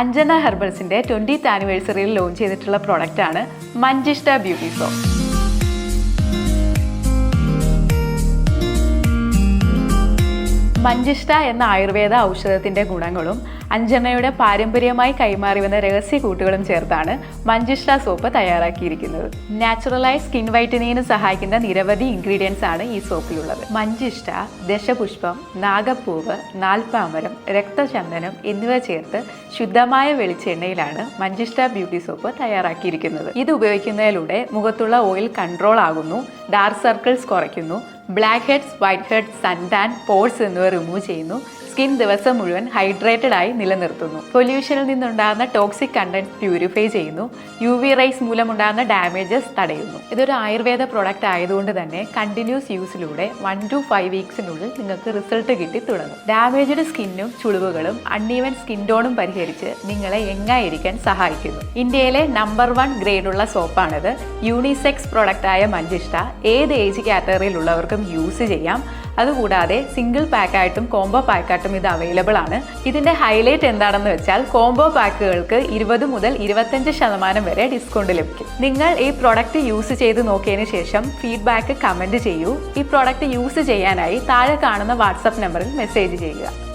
അഞ്ജന ഹെർബൽസിന്റെ ട്വന്റീത്ത് ആനിവേഴ്സറിയിൽ ലോഞ്ച് ചെയ്തിട്ടുള്ള പ്രോഡക്റ്റാണ് ആണ് മഞ്ചിഷ്ട ബ്യൂട്ടി സോപ്പ്. മഞ്ചിഷ്ട എന്ന ആയുർവേദ ഔഷധത്തിന്റെ ഗുണങ്ങളും അഞ്ജനയുടെ പാരമ്പര്യമായി കൈമാറി വന്ന രഹസ്യ കൂട്ടുകളും ചേർത്താണ് മഞ്ചിഷ്ട സോപ്പ് തയ്യാറാക്കിയിരിക്കുന്നത്. നാച്ചുറലായി സ്കിൻ വൈറ്റനിങ്ങിന് സഹായിക്കുന്ന നിരവധി ഇൻഗ്രീഡിയൻസ് ആണ് ഈ സോപ്പിലുള്ളത്. മഞ്ചിഷ്ട ദശപുഷ്പം നാഗപ്പൂവ് നാൽപ്പാമരം രക്തചന്ദനം എന്നിവ ചേർത്ത് ശുദ്ധമായ വെളിച്ചെണ്ണയിലാണ് മഞ്ചിഷ്ട ബ്യൂട്ടി സോപ്പ് തയ്യാറാക്കിയിരിക്കുന്നത്. ഇത് ഉപയോഗിക്കുന്നതിലൂടെ മുഖത്തുള്ള ഓയിൽ കൺട്രോൾ ആകുന്നു ഡാർക്ക് സർക്കിൾസ് കുറയ്ക്കുന്നു black heads white heads sun tan pores എന്നിവ റിമൂവ് ചെയ്യുന്നു. സ്കിൻ ദിവസം മുഴുവൻ ഹൈഡ്രേറ്റഡ് ആയി നിലനിർത്തുന്നു. പൊല്യൂഷനിൽ നിന്നുണ്ടാകുന്ന ടോക്സിക് കണ്ടന്റ് പ്യൂരിഫൈ ചെയ്യുന്നു. യു വി റൈസ് മൂലമുണ്ടാകുന്ന ഡാമേജസ് തടയുന്നു. ഇതൊരു ആയുർവേദ പ്രോഡക്റ്റ് ആയതുകൊണ്ട് തന്നെ കണ്ടിന്യൂസ് യൂസിലൂടെ വൺ ടു ഫൈവ് വീക്സിനുള്ളിൽ നിങ്ങൾക്ക് റിസൾട്ട് കിട്ടി തുടങ്ങും. ഡാമേജഡ് സ്കിന്നും ചുളിവുകളും അൺഈവൻ സ്കിൻ ടോണും പരിഹരിച്ച് നിങ്ങളെ എങ്ങായിരിക്കാൻ സഹായിക്കുന്നു. ഇന്ത്യയിലെ നമ്പർ വൺ ഗ്രേഡുള്ള സോപ്പാണിത് യൂണിസെക്സ് പ്രോഡക്റ്റായ മഞ്ചിഷ്ട ഏത് ഏജ് കാറ്റഗറിയിലുള്ളവർക്കും യൂസ് ചെയ്യാം. അതുകൂടാതെ സിംഗിൾ പാക്കായിട്ടും കോംബോ പാക്കായിട്ടും ഇത് അവൈലബിൾ ആണ്. ഇതിന്റെ ഹൈലൈറ്റ് എന്താണെന്ന് വെച്ചാൽ കോംബോ പാക്കുകൾക്ക് ഇരുപത് മുതൽ ഇരുപത്തഞ്ച് ശതമാനം വരെ ഡിസ്കൗണ്ട് ലഭിക്കും. നിങ്ങൾ ഈ പ്രോഡക്റ്റ് യൂസ് ചെയ്ത് നോക്കിയതിന് ശേഷം ഫീഡ്ബാക്ക് കമന്റ് ചെയ്യൂ. ഈ പ്രോഡക്റ്റ് യൂസ് ചെയ്യാനായി താഴെ കാണുന്ന വാട്സപ്പ് നമ്പറിൽ മെസ്സേജ് ചെയ്യുക.